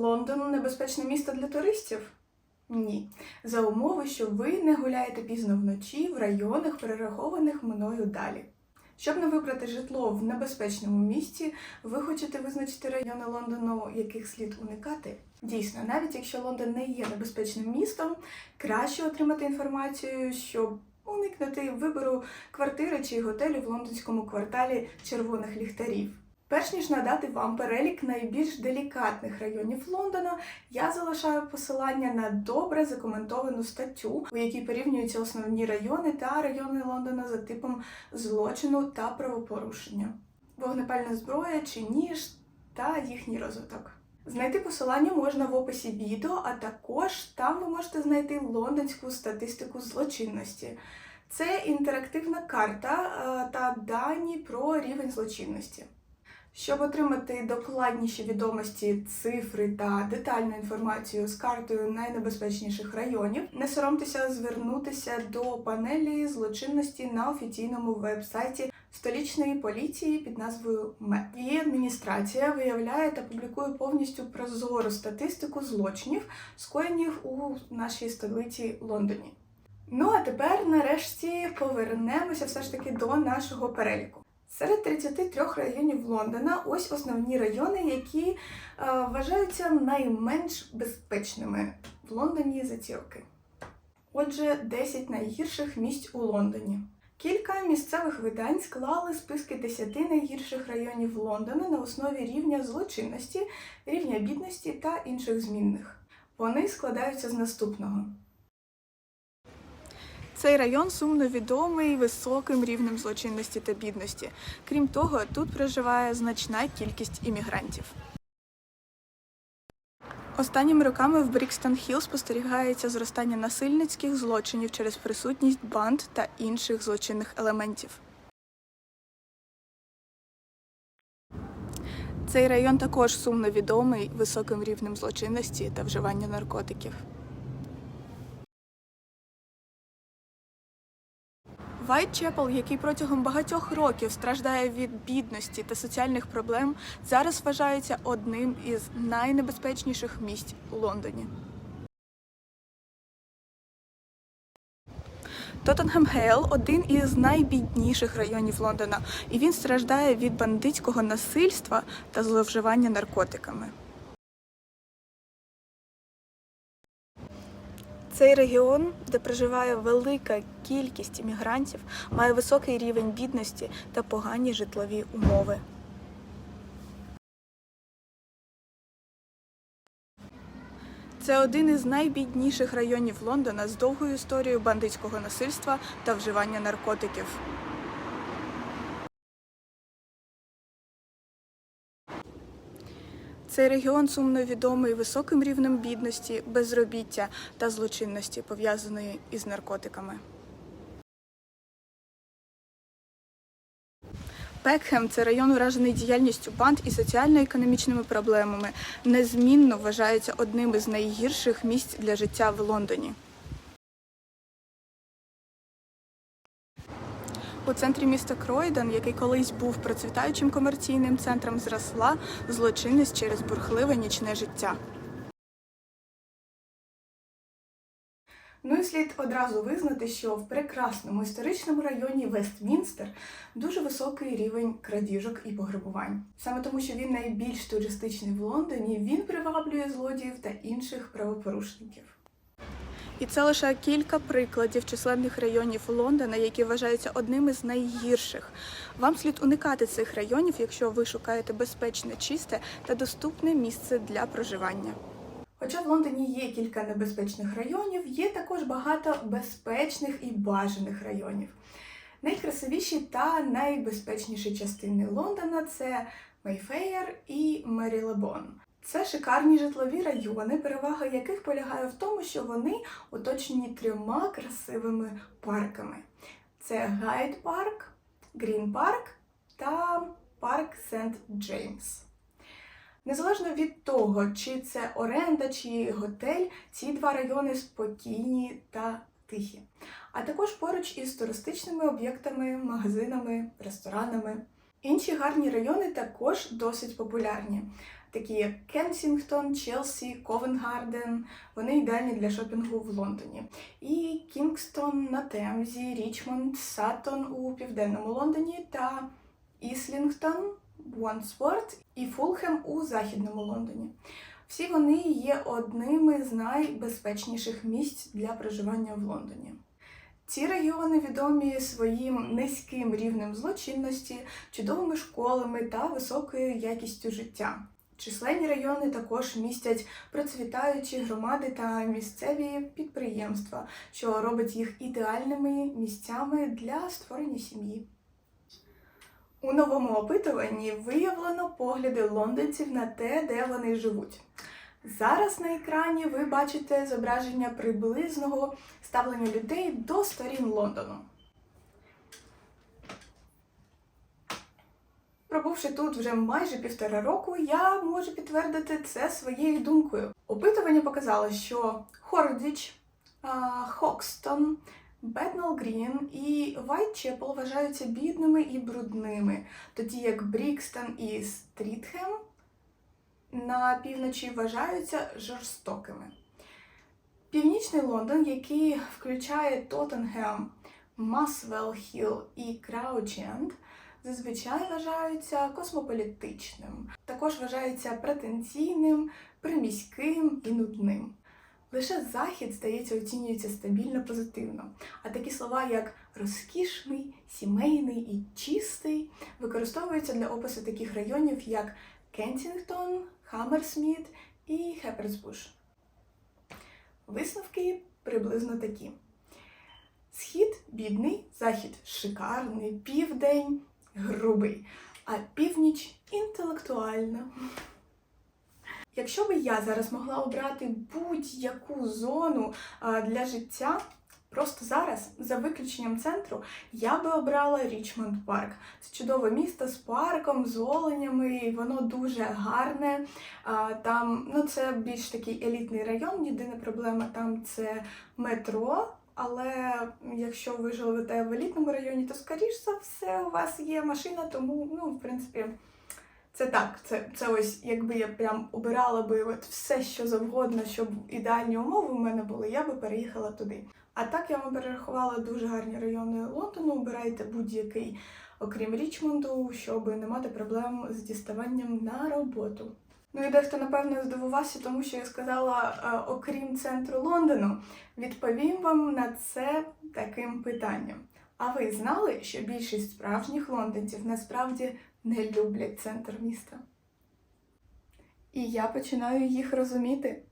Лондон небезпечне місто для туристів? Ні. За умови, що ви не гуляєте пізно вночі в районах, перерахованих мною далі. Щоб не вибрати житло в небезпечному місті, ви хочете визначити райони Лондону, яких слід уникати? Дійсно, навіть якщо Лондон не є небезпечним містом, краще отримати інформацію, щоб уникнути вибору квартири чи готелю в лондонському кварталі червоних ліхтарів. Перш ніж надати вам перелік найбільш делікатних районів Лондона, я залишаю посилання на добре закоментовану статтю, у якій порівнюються основні райони та райони Лондона за типом злочину та правопорушення, вогнепальна зброя чи ніж та їхній розвиток. Знайти посилання можна в описі відео, а також там ви можете знайти лондонську статистику злочинності. Це інтерактивна карта е, та дані про рівень злочинності. Щоб отримати докладніші відомості, цифри та детальну інформацію з картою найнебезпечніших районів, не соромтеся звернутися до панелі злочинності на офіційному веб-сайті столічної поліції під назвою МЕД. Її адміністрація виявляє та публікує повністю прозору статистику злочинів, скоєних у нашій столиці Лондоні. Ну а тепер, нарешті, повернемося все ж таки до нашого переліку. Серед 33 районів Лондона ось основні райони, які е, вважаються найменш безпечними в Лондоні за ці роки. Отже, 10 найгірших місць у Лондоні. Кілька місцевих видань склали списки 10 найгірших районів Лондона на основі рівня злочинності, рівня бідності та інших змінних. Вони складаються з наступного. Цей район сумно відомий високим рівнем злочинності та бідності. Крім того, тут проживає значна кількість іммігрантів. Останніми роками в Брікстон Хіл спостерігається зростання насильницьких злочинів через присутність банд та інших злочинних елементів. Цей район також сумно відомий високим рівнем злочинності та вживання наркотиків. Вайтчепел, який протягом багатьох років страждає від бідності та соціальних проблем, зараз вважається одним із найнебезпечніших місць у Лондоні. Тоттенгем Гейл один із найбідніших районів Лондона, і він страждає від бандитського насильства та зловживання наркотиками. Цей регіон, де проживає велика кількість іммігрантів, має високий рівень бідності та погані житлові умови. Це один із найбідніших районів Лондона з довгою історією бандитського насильства та вживання наркотиків. Цей регіон сумно відомий високим рівнем бідності, безробіття та злочинності, пов'язаної із наркотиками. Пекхем це район уражений діяльністю банд і соціально-економічними проблемами. Незмінно вважається одним із найгірших місць для життя в Лондоні. У центрі міста Кройдон, який колись був процвітаючим комерційним центром, зросла злочинність через бурхливе нічне життя. Ну і слід одразу визнати, що в прекрасному історичному районі Вестмінстер дуже високий рівень крадіжок і пограбувань. Саме тому, що він найбільш туристичний в Лондоні, він приваблює злодіїв та інших правопорушників. І це лише кілька прикладів численних районів Лондона, які вважаються одним із найгірших. Вам слід уникати цих районів, якщо ви шукаєте безпечне, чисте та доступне місце для проживання. Хоча в Лондоні є кілька небезпечних районів, є також багато безпечних і бажаних районів. Найкрасивіші та найбезпечніші частини Лондона це Мейфеєр і Мерілебон. Це шикарні житлові райони, перевага яких полягає в тому, що вони оточені трьома красивими парками: це Гайд Парк, Грін Парк та парк Сент Джеймс. Незалежно від того, чи це оренда, чи готель, ці два райони спокійні та тихі. А також поруч із туристичними об'єктами, магазинами, ресторанами. Інші гарні райони також досить популярні. Такі як Кенсінгтон, Челсі, Ковенгарден. Вони ідеальні для шопінгу в Лондоні. І Кінгстон на Темзі, Річмонд, Саттон у південному Лондоні та Іслінгтон, Уонсворт і Фулхем у західному Лондоні. Всі вони є одними з найбезпечніших місць для проживання в Лондоні. Ці райони відомі своїм низьким рівнем злочинності, чудовими школами та високою якістю життя. Численні райони також містять процвітаючі громади та місцеві підприємства, що робить їх ідеальними місцями для створення сім'ї. У новому опитуванні виявлено погляди лондонців на те, де вони живуть. Зараз на екрані ви бачите зображення приблизного ставлення людей до сторін Лондону. Пробувши тут вже майже півтора року, я можу підтвердити це своєю думкою. Опитування показало, що Хордіч, Хокстон, Бетнал Грін і Вайтчепл вважаються бідними і брудними, тоді як Брікстон і Стрітхем на півночі вважаються жорстокими. Північний Лондон, який включає Тоттенгем, Масвелл Хілл і Краученд, зазвичай вважаються космополітичним, також вважається претенційним, приміським і нудним. Лише захід, здається, оцінюється стабільно позитивно, а такі слова, як розкішний, сімейний і чистий, використовуються для опису таких районів, як Кенсінгтон, Хаммерсміт і Хеперсбуш. Висновки приблизно такі: Схід бідний, захід шикарний, південь грубий, а північ інтелектуальна. Якщо би я зараз могла обрати будь-яку зону для життя, просто зараз, за виключенням центру, я би обрала Річмонд Парк. Це чудове місто з парком, з оленями, воно дуже гарне. Там ну, це більш такий елітний район. Єдина проблема там це метро. Але якщо ви живете в елітному районі, то скоріш за все у вас є машина, тому ну, в принципі. Це так, це, це ось якби я прям обирала би от все, що завгодно, щоб ідеальні умови у мене були, я би переїхала туди. А так я вам перерахувала дуже гарні райони Лондону. Обирайте будь-який, окрім Річмонду, щоб не мати проблем з діставанням на роботу. Ну і дехто, напевно, здивувався, тому що я сказала, е, окрім центру Лондону, відповім вам на це таким питанням. А ви знали, що більшість справжніх лондонців насправді не люблять центр міста? І я починаю їх розуміти.